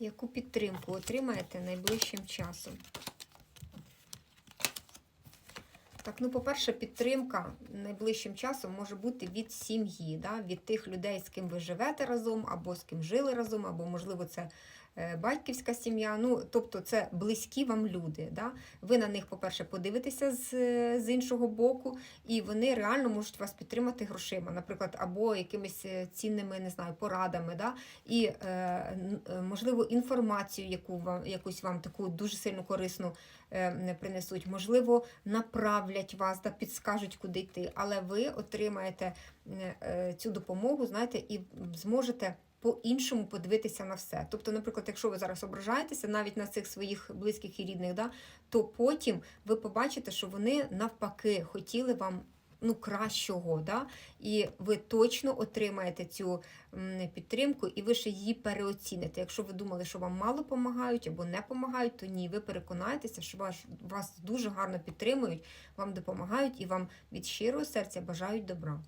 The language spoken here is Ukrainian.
Яку підтримку отримаєте найближчим часом? Так, ну, по-перше, підтримка найближчим часом може бути від сім'ї, да? від тих людей, з ким ви живете разом, або з ким жили разом, або, можливо, це е, батьківська сім'я. Ну, тобто, це близькі вам люди. Да? Ви на них, по-перше, подивитеся з, з іншого боку, і вони реально можуть вас підтримати грошима, наприклад, або якимись е, цінними, не знаю, порадами, да? і, е, можливо, інформацію, яку вам, якусь вам таку дуже сильно корисну принесуть, можливо, направлять вас та підскажуть, куди йти, але ви отримаєте е, е, цю допомогу, знаєте, і зможете по-іншому подивитися на все. Тобто, наприклад, якщо ви зараз ображаєтеся навіть на цих своїх близьких і рідних, да, то потім ви побачите, що вони навпаки хотіли вам. Ну, кращого, да? і ви точно отримаєте цю підтримку, і ви ще її переоціните. Якщо ви думали, що вам мало допомагають або не допомагають, то ні, ви переконаєтеся, що вас, вас дуже гарно підтримують, вам допомагають і вам від щирого серця бажають добра.